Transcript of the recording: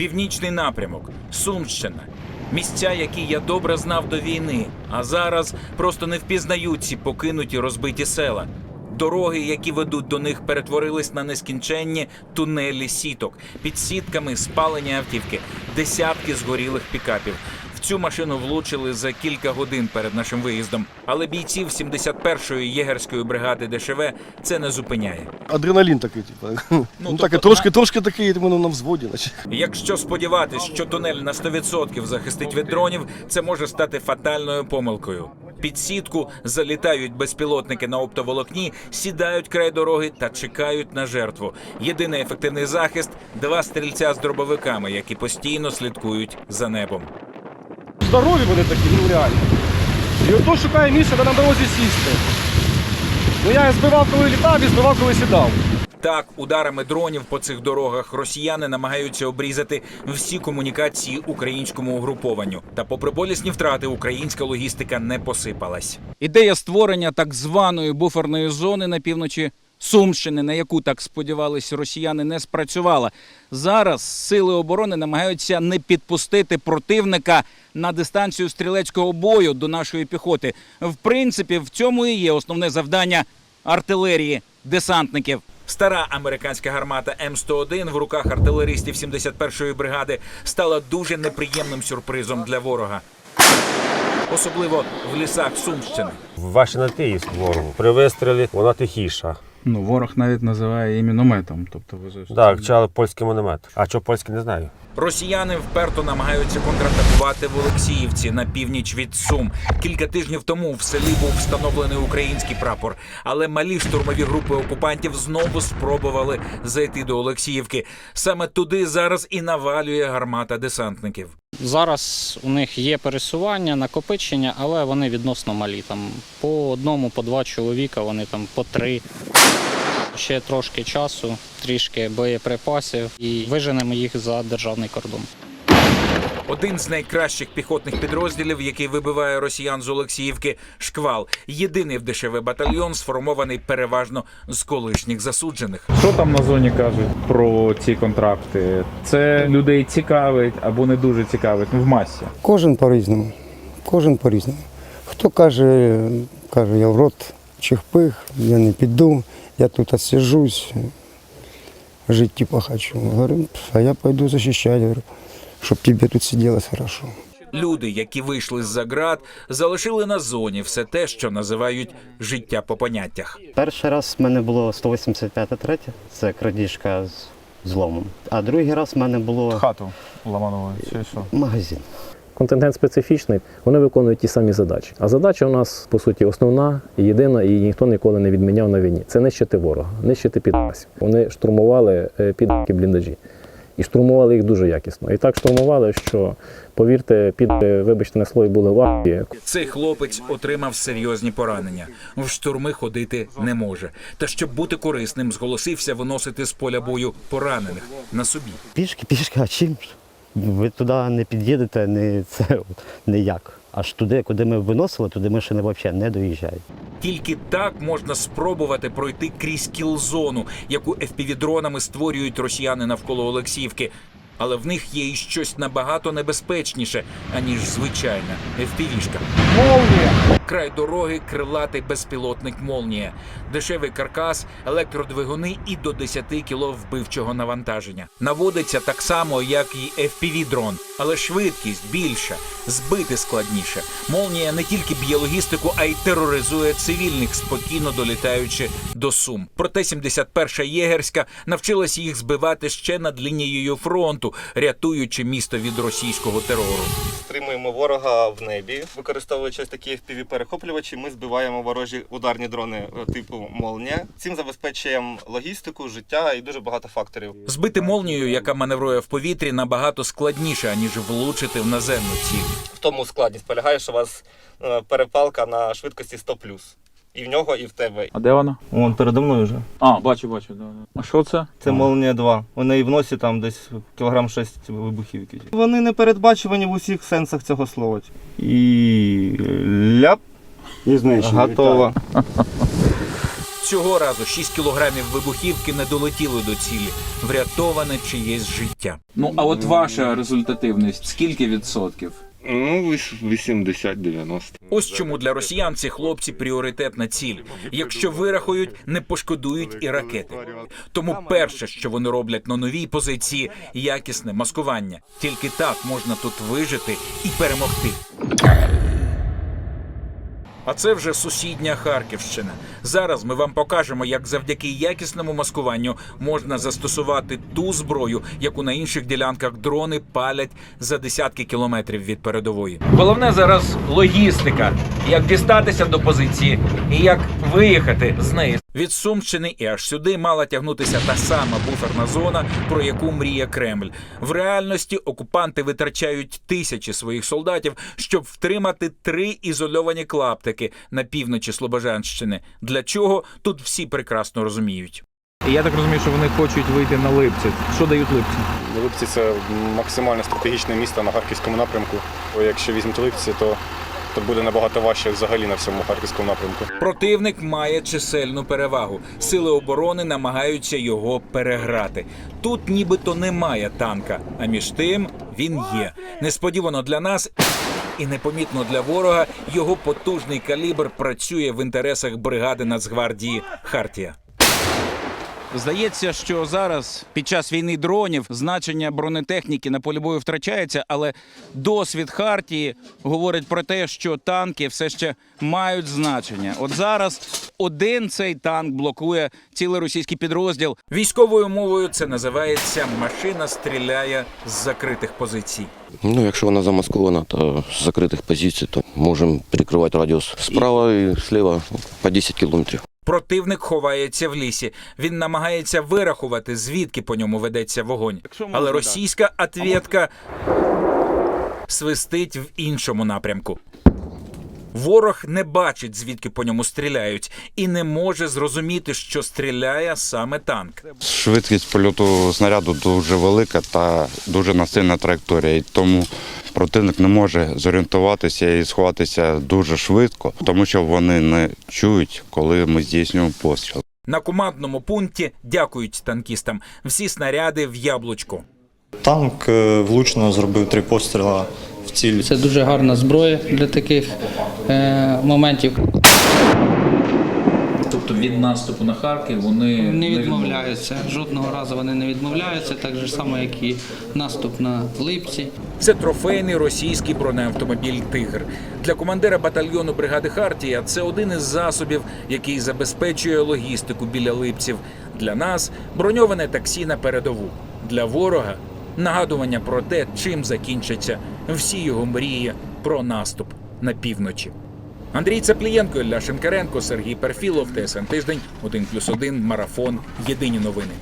Північний напрямок, Сумщина. Місця, які я добре знав до війни, а зараз просто не впізнають ці покинуті розбиті села. Дороги, які ведуть до них, перетворились на нескінченні тунелі сіток. Під сітками спалені автівки, десятки згорілих пікапів. В цю машину влучили за кілька годин перед нашим виїздом. Але бійців 71-ї єгерської бригади ДШВ це не зупиняє. Адреналін такий, типу. Ну, тобто так, і трошки, трошки такий, воно на взводі, наче. Якщо сподіватись, що тунель на 100% захистить від дронів, це може стати фатальною помилкою. Під сітку залітають безпілотники на оптоволокні, сідають край дороги та чекають на жертву. Єдиний ефективний захист два стрільця з дробовиками, які постійно слідкують за небом. Здорові вони такі, ну реально. І ото шукає місце, де на дорозі сісти. Ну я збивав, коли літав, і збивав, коли сідав. Так, ударами дронів по цих дорогах росіяни намагаються обрізати всі комунікації українському угрупованню. Та, попри болісні втрати, українська логістика не посипалась. Ідея створення так званої буферної зони на півночі Сумщини, на яку так сподівалися росіяни, не спрацювала. Зараз сили оборони намагаються не підпустити противника на дистанцію стрілецького бою до нашої піхоти. В принципі, в цьому і є основне завдання артилерії десантників. Стара американська гармата М101 в руках артилеристів 71-ї бригади стала дуже неприємним сюрпризом для ворога. Особливо в лісах Сумщини. Ваші натиїзд ворогу. При вистрілі вона тихіша. Ну, ворог навіть називає її мінометом. Тобто ви зовсім- Так, вчали польський міномет. А що польський не знаю. Росіяни вперто намагаються контратакувати в Олексіївці на північ від Сум. Кілька тижнів тому в селі був встановлений український прапор, але малі штурмові групи окупантів знову спробували зайти до Олексіївки. Саме туди зараз і навалює гармата десантників. Зараз у них є пересування, накопичення, але вони відносно малі. Там по одному, по два чоловіка, вони там по три. Ще трошки часу, трішки боєприпасів і виженемо їх за державний кордон. Один з найкращих піхотних підрозділів, який вибиває росіян з Олексіївки, шквал. Єдиний в ДШВ батальйон, сформований переважно з колишніх засуджених. Що там на зоні кажуть про ці контракти? Це людей цікавить або не дуже цікавить ну, в масі. Кожен по-різному. Кожен по-різному. Хто каже, каже, я в рот чихпих, я не піду, я тут отсижусь, жити типа хочу. Говорю, а я пойду захищати, говорю, щоб тебе тут сиделось хорошо. Люди, які вийшли з-за ґрат, залишили на зоні все те, що називають життя по поняттях. Перший раз в мене було 185 третє, це крадіжка з зломом. А другий раз в мене було Хату ламанову чи що? магазин. Контингент специфічний, вони виконують ті самі задачі. А задача у нас, по суті, основна і єдина, і ніхто ніколи не відміняв на війні. Це нищити ворога, нищити підпасів. Вони штурмували е, підки бліндажі. І штурмували їх дуже якісно. І так штурмували, що, повірте, під, вибачте, на слові були варті. Цей хлопець отримав серйозні поранення. В штурми ходити не може. Та щоб бути корисним, зголосився виносити з поля бою поранених на собі. Пішки, пішки, а чим? Ви туди не під'їдете, не це ніяк. Аж туди, куди ми виносили, туди машини взагалі не доїжджають. Тільки так можна спробувати пройти крізь кілзону, яку FPV-дронами створюють росіяни навколо Олексіївки. Але в них є і щось набагато небезпечніше, аніж звичайна FPV-шка. Край дороги крилатий безпілотник Молнія, дешевий каркас, електродвигуни і до 10 кіло вбивчого навантаження. Наводиться так само, як і FPV-дрон, але швидкість більша, збити складніше. Молнія не тільки б'є логістику, а й тероризує цивільних, спокійно долітаючи до Сум. Проте 71-ша єгерська навчилася їх збивати ще над лінією фронту, рятуючи місто від російського терору. Стримуємо ворога в небі, використовуючи такі fpv перехоплювачі ми збиваємо ворожі ударні дрони е, типу молнія. Цим забезпечуємо логістику, життя і дуже багато факторів. Збити молнію, яка маневрує в повітрі, набагато складніше, аніж влучити в наземну ціль. В тому складність полягає, що у вас е, перепалка на швидкості 100 І в нього, і в тебе. А де вона? Вон передо мною вже. А, бачу, бачу. Да, да. А що це? Це молнія 2. У неї в носі там десь кілограм 6 вибухівки. Вони не передбачувані в усіх сенсах цього слова. І ляп. І знищення. Готово. Цього разу 6 кілограмів вибухівки не долетіли до цілі. Врятоване чиєсь життя. Ну а от ваша результативність скільки відсотків? Ну, 80-90. Ось чому для росіян ці хлопці пріоритетна ціль. Якщо вирахують, не пошкодують і ракети. Тому перше, що вони роблять на новій позиції, якісне маскування. Тільки так можна тут вижити і перемогти. А це вже сусідня Харківщина. Зараз ми вам покажемо, як завдяки якісному маскуванню можна застосувати ту зброю, яку на інших ділянках дрони палять за десятки кілометрів від передової. Головне зараз логістика, як дістатися до позиції і як виїхати з неї. Від Сумщини і аж сюди мала тягнутися та сама буферна зона, про яку мріє Кремль. В реальності окупанти витрачають тисячі своїх солдатів, щоб втримати три ізольовані клаптики на півночі Слобожанщини. Для чого тут всі прекрасно розуміють. Я так розумію, що вони хочуть вийти на липці. Що дають липці? Липці це максимально стратегічне місто на харківському напрямку. Бо якщо візьмете Липці, то, то буде набагато важче взагалі на всьому харківському напрямку. Противник має чисельну перевагу. Сили оборони намагаються його переграти. Тут нібито немає танка, а між тим він є. Несподівано для нас і непомітно для ворога його потужний калібр працює в інтересах бригади Нацгвардії Хартія. Здається, що зараз під час війни дронів значення бронетехніки на полі бою втрачається, але досвід Хартії говорить про те, що танки все ще мають значення. От зараз один цей танк блокує цілий російський підрозділ. Військовою мовою це називається машина стріляє з закритих позицій. Ну, якщо вона замаскована, то з закритих позицій, то можемо перекривати радіус справа і зліва по 10 кілометрів. Противник ховається в лісі. Він намагається вирахувати, звідки по ньому ведеться вогонь. Але російська атвєтка свистить в іншому напрямку. Ворог не бачить, звідки по ньому стріляють, і не може зрозуміти, що стріляє саме танк. Швидкість польоту снаряду дуже велика та дуже насильна траєкторія. І тому противник не може зорієнтуватися і сховатися дуже швидко, тому що вони не чують, коли ми здійснюємо постріл. На командному пункті дякують танкістам. Всі снаряди в яблучку. Танк е, влучно зробив три постріла в ціль. Це дуже гарна зброя для таких е, моментів. Тобто від наступу на Харків вони Не відмовляються. Жодного разу вони не відмовляються, так же само, як і наступ на Липці. Це трофейний російський бронеавтомобіль Тигр для командира батальйону бригади Хартія. Це один із засобів, який забезпечує логістику біля липців. Для нас броньоване таксі на передову. Для ворога нагадування про те, чим закінчаться всі його мрії про наступ на півночі. Андрій Цаплієнко, Ілля Шинкаренко, Сергій Перфілов, ТСН Тиждень, 1+,1, Марафон. Єдині новини.